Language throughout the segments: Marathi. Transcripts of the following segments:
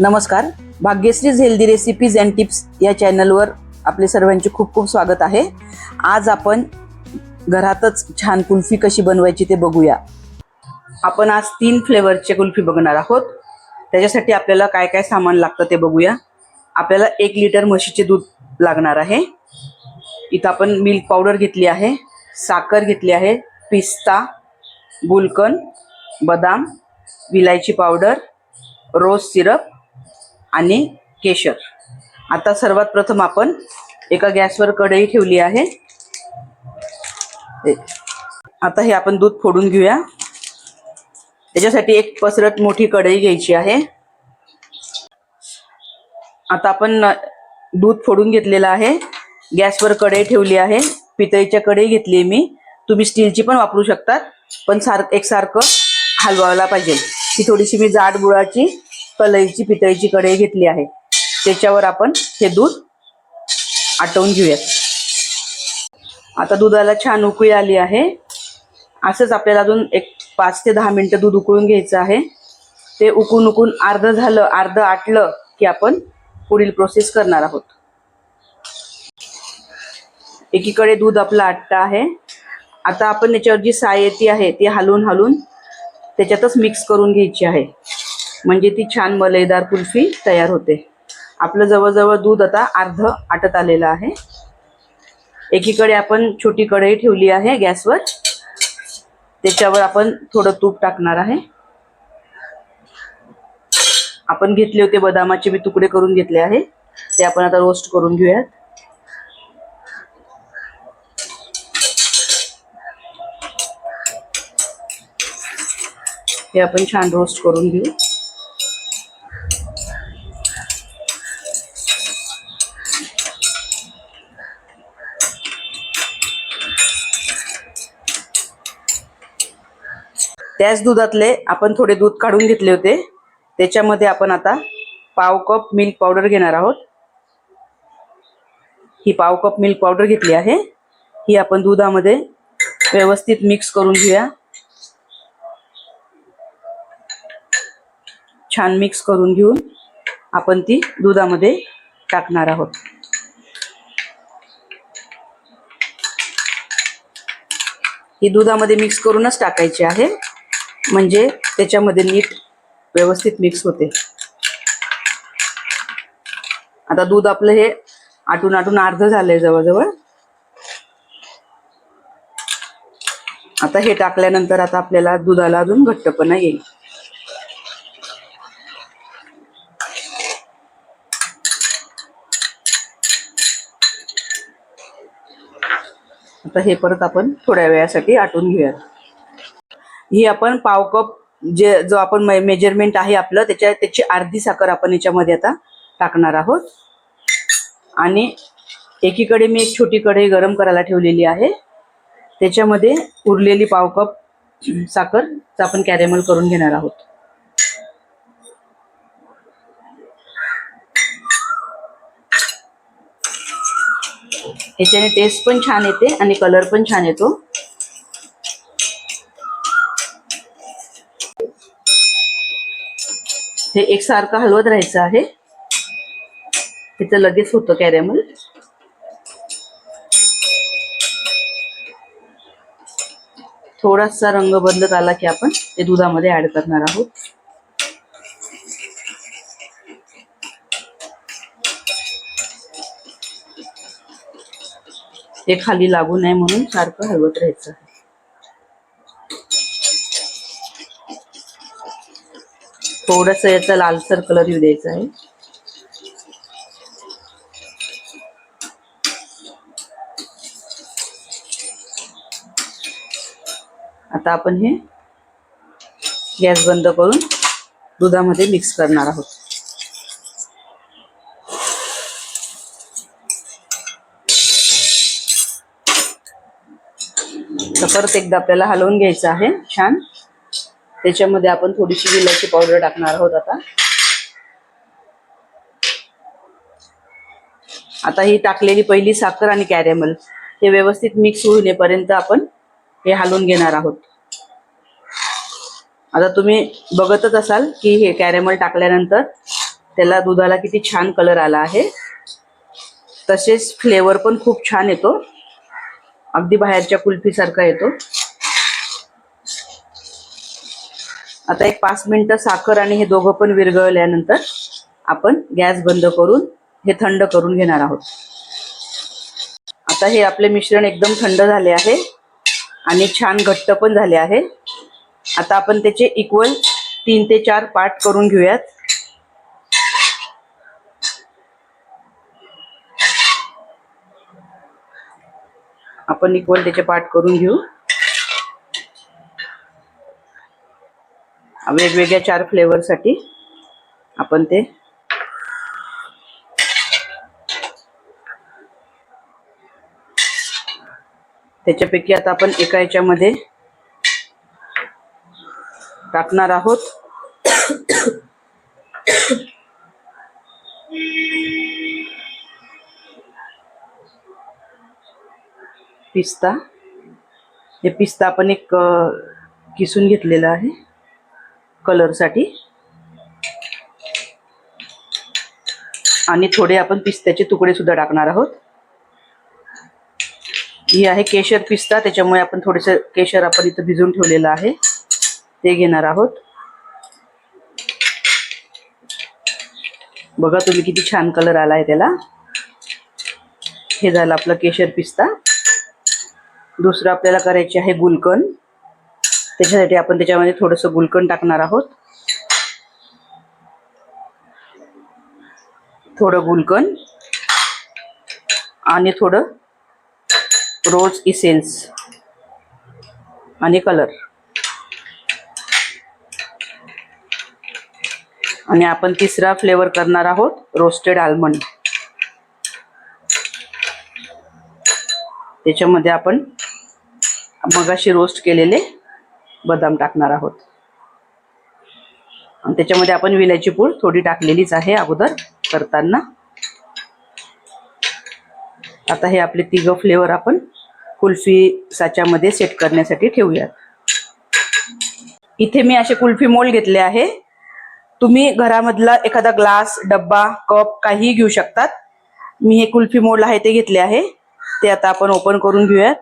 नमस्कार. Bhagyashree's healthy recipes and tips या चॅनलवर आपले सर्वांचे खूप खूप स्वागत आहे. आज आपण घरातच छान कुल्फी कशी बनवायची ते बघूया. आपण आज तीन फ्लेवरचे कुल्फी बघणार आहोत. त्याच्यासाठी आपल्याला काय काय सामान लागतं ते बघूया. आपल्याला एक लिटर म्हशीचे दूध लागणार आहे. इथं आपण मिल्क पावडर घेतली आहे साखर घेतली आहे पिस्ता गुलकन बदाम विलायची पावडर रोज सिरप आणि केशर. आता सर्वात प्रथम आपण एका गॅसवर कढई ठेवली आहे. आता हे आपण दूध फोडून घेऊया. त्याच्यासाठी एक पसरत मोठी कढई घ्यायची आहे. आता आपण दूध फोडून घेतलेलं आहे. गॅसवर कढई ठेवली आहे. पितळीच्या कढई घेतली मी. तुम्ही स्टीलची पण वापरू शकतात पण सार एकसारखं हलवायला पाहिजे. ती थोडीशी मी जाड गुळाची कलईची पितळीची कढई घेतली आहे. त्याच्यावर आपण हे दूध आटवून घेऊयात. आता दुधाला छान उकळी आली आहे. असंच आपल्याला अजून एक पाच ते दहा मिनिटं दूध उकळून घ्यायचं आहे. ते उकळून उकळून अर्ध झालं अर्धं आटलं की आपण पुढील प्रोसेस करणार आहोत. एकीकडे दूध आपलं आटतं आहे. आता आपण याच्यावर जी साय येते आहे ती हलवून हलवून त्याच्यातच मिक्स करून घ्यायची आहे. म्हणजे ती छान मलईदार कुल्फी तयार होते. आपलं जवळजवळ दूध आता अर्ध आटत आलेलं आहे. एकीकडे आपण छोटी कढई ठेवली आहे गॅसवर. त्याच्यावर आपण थोडं तूप टाकणार आहे. आपण घेतले होते बदामाचे मी तुकडे करून घेतले आहे. ते आपण आता रोस्ट करून घेऊयात. हे आपण छान रोस्ट करून घेऊ. त्याच दुधातले आपण थोडे दूध काढून घेतले होते. त्याच्यामध्ये आपण आता पाव कप मिल्क पावडर घेणार आहोत. ही पाव कप मिल्क पावडर घेतली आहे. ही आपण दुधामध्ये व्यवस्थित मिक्स करून घेऊया. छान मिक्स करून घेऊन आपण ती दुधामध्ये टाकणार आहोत. ही दुधामध्ये मिक्स करूनच टाकायची आहे. म्हणजे त्याच्यामध्ये नीट व्यवस्थित मिक्स होते. आता दूध आपलं हे आटून आटून अर्ध झालंय जवळजवळ. आता हे टाकल्यानंतर आता आपल्याला दुधाला अजून घट्टपणा येईल. आता हे परत आपण थोड्या वेळासाठी आटून घेऊया ही आपण पाव कप जे जो आपण मेजरमेंट आहे आपलं त्याच्या त्याची अर्धी साखर आपण याच्यामध्ये आता टाकणार आहोत. आणि एकीकडे मी एक छोटी कढई गरम करायला ठेवलेली आहे. त्याच्यामध्ये उरलेली पाव कप साखर आपण कॅरेमल करून घेणार आहोत. याच्याने टेस्ट पण छान येते आणि कलर पण छान येतो. हे एकसारखं हलवत राहायचं आहे. तिथं लगेच होतं कॅरेमल थोडासा रंग बदलत आला की आपण ते दुधामध्ये ऍड करणार आहोत. ते खाली लागू नये म्हणून सारखं हलवत राहायचं आहे. थोडस याचा लालसर कलर येऊ द्यायचा आहे. आता आपण हे गॅस बंद करून दुधामध्ये मिक्स करणार आहोत. तर परत एकदा आपल्याला हलवून घ्यायचं आहे छान. त्याच्यामध्ये आपण थोडीशी विलायची पावडर टाकणार आहोत आता. आता ही टाकलेली पहिली साखर आणि कॅरेमल हे व्यवस्थित मिक्स होईपर्यंत आपण हे हलवून घेणार आहोत. आता तुम्ही बघतच असाल की हे कॅरेमल टाकल्यानंतर त्याला दुधाला किती छान कलर आला आहे. तसेच फ्लेवर पण खूप छान येतो. अगदी बाहेरच्या कुल्फीसारखा येतो. आता एक पाच मिनिटं साखर आणि हे दोघं पण विरघळल्यानंतर आपण गॅस बंद करून हे थंड करून घेणार आहोत. आता हे आपले मिश्रण एकदम थंड झाले आहे आणि छान घट्ट पण झाले आहे. आता आपण त्याचे इक्वल तीन ते चार पार्ट करून घेऊयात. आपण इक्वल त्याचे पार्ट करून घेऊ. वेगवेगळ्या चार फ्लेवरसाठी आपण ते त्याच्यापैकी आता आपण एका याच्यामध्ये टाकणार आहोत. पिस्ता. हे पिस्ता आपण एक किसून घेतलेलं आहे. कलरसाठी आणि थोडे आपण पिस्त्याचे तुकडे सुद्धा टाकणार आहोत. ही आहे केशर पिस्ता त्याच्यामुळे आपण थोडेसे केशर आपण इथं भिजवून ठेवलेलं आहे. ते घेणार आहोत. बघा तुम्ही किती छान कलर आला आहे त्याला. हे झालं आपलं केशर पिस्ता. दुसरं आपल्याला करायचे आहे गुलकंद. त्याच्यासाठी आपण त्याच्यामध्ये थोडंसं गुलकंद टाकणार आहोत. थोडं गुलकंद आणि थोडं रोज इसेन्स आणि कलर. आणि आपण तिसरा फ्लेवर करणार आहोत रोस्टेड आल्मंड. त्याच्यामध्ये आपण मगाशी रोस्ट केलेले बदाम टाकणार आहोत. आणि त्याच्यामध्ये आपण विलायची पूड थोडी टाकलेलीच आहे अगोदर करताना. आता हे आपले तिघ फ्लेवर आपण कुल्फी साच्यामध्ये सेट करण्यासाठी ठेवूयात. इथे मी असे कुल्फी मोल्ड घेतले आहे. तुम्ही घरामधला एखादा ग्लास डब्बा कप काहीही घेऊ शकतात. मी हे कुल्फी मोल आहे ते घेतले आहे. ते आता आपण ओपन करून घेऊयात.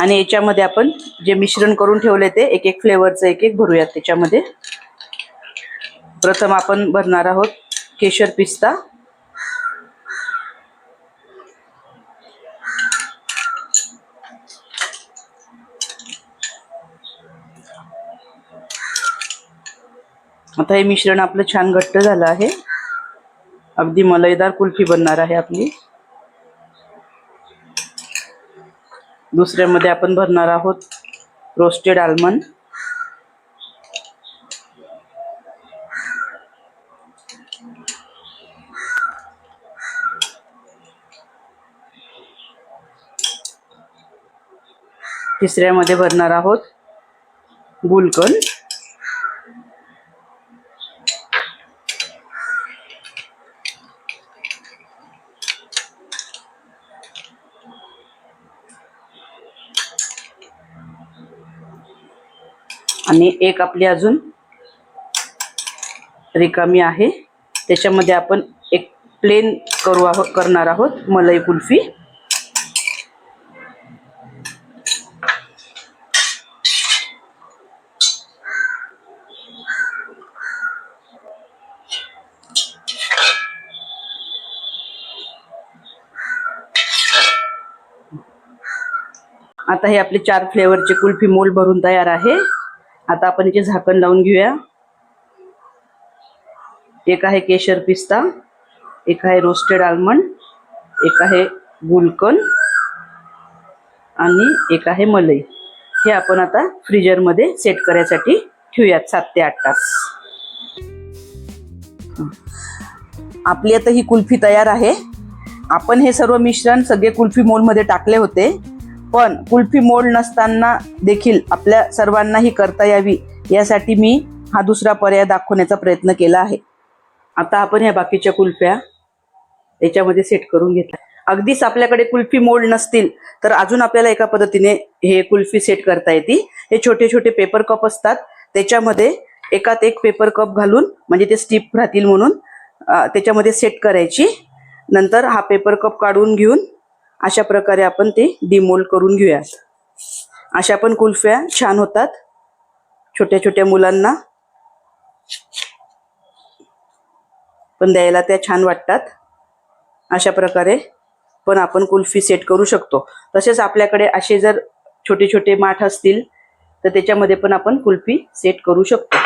आणि याच्यामध्ये आपण जे मिश्रण करून ठेवले ते एक एक फ्लेवरचं एक एक भरूयात त्याच्यामध्ये. प्रथम आपण भरणार आहोत केशर पिस्ता. आता हे मिश्रण आपलं छान घट्ट झालं आहे. अगदी मलईदार कुल्फी बनणार आहे आपली. दुसऱ्यामध्ये आपण भरणार आहोत रोस्टेड आल्मंड तिसऱ्यामध्ये भरणार आहोत गुलकंद. आणि एक आपली अजून रिकामी आहे. त्याच्यामध्ये आपण एक प्लेन करू आहोत करणार आहोत मलाई कुल्फी. आता हे आपले चार फ्लेवरचे कुल्फी मोल भरून तयार आहे. आता आपण याचे झाकण लावून घेऊया. एक आहे केशर पिस्ता एक आहे रोस्टेड आल्मंड एक आहे गुलकंद आणि एक आहे मलई. हे आपण आता फ्रीजरमध्ये सेट करायसाठी ठेवूयात सात ते आठ तास. आपली आता ही कुल्फी तयार आहे. आपण हे सर्व मिश्रण सगळे कुल्फी मोलमध्ये टाकले होते. पण कुल्फी मोल्ड नसताना देखील आपल्या सर्वांनाही करता यावी यासाठी मी हा दुसरा पर्याय दाखवण्याचा प्रयत्न केला आहे. आता आपण ह्या बाकीच्या कुल्फ्या याच्यामध्ये सेट करून घेतल्या. अगदीच आपल्याकडे कुल्फी मोल्ड नसतील तर अजून आपल्याला एका पद्धतीने हे कुल्फी सेट करता येते हे छोटे छोटे पेपर कप असतात त्याच्यामध्ये एकात एक पेपर कप घालून म्हणजे ते स्टीप राहतील म्हणून त्याच्यामध्ये सेट करायची. नंतर हा पेपर कप काढून घेऊन अशा प्रकारे आपण ते डिमोल्ड करून घेऊयात. अशा पण कुल्फ्या छान होतात. छोट्या छोट्या मुलांना पण द्यायला त्या छान वाटतात. अशा प्रकारे पण आपण कुल्फी सेट करू शकतो. तसेच आपल्याकडे असे जर छोटे छोटे माठ असतील तर त्याच्यामध्ये पण आपण कुल्फी सेट करू शकतो.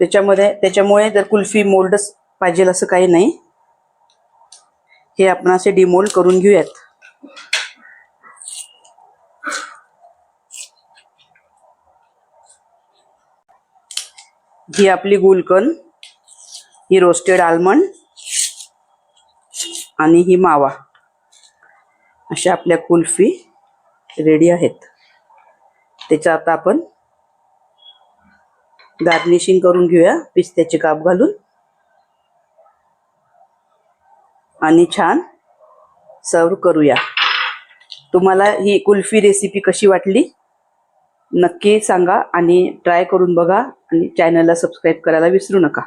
त्याच्यामध्ये त्याच्यामुळे जर कुल्फी मोल्डच पाहिजे असं काही नाही. हे आपण असे डिमोल्ड करून घेऊयात. ही आपली गुलकन ही रोस्टेड आल्मंड आणि ही मावा. अशा आपल्या कुल्फी रेडी आहेत. त्याच्या आता आपण गार्निशिंग करून घेऊया पिस्त्याचे काप घालून. आणि छान सर्व करूया. तुम्हाला ही कुल्फी रेसिपी कशी वाटली? नक्की सांगा आणि ट्राय करून बघा आणि चॅनलला सबस्क्राईब करायला विसरू नका.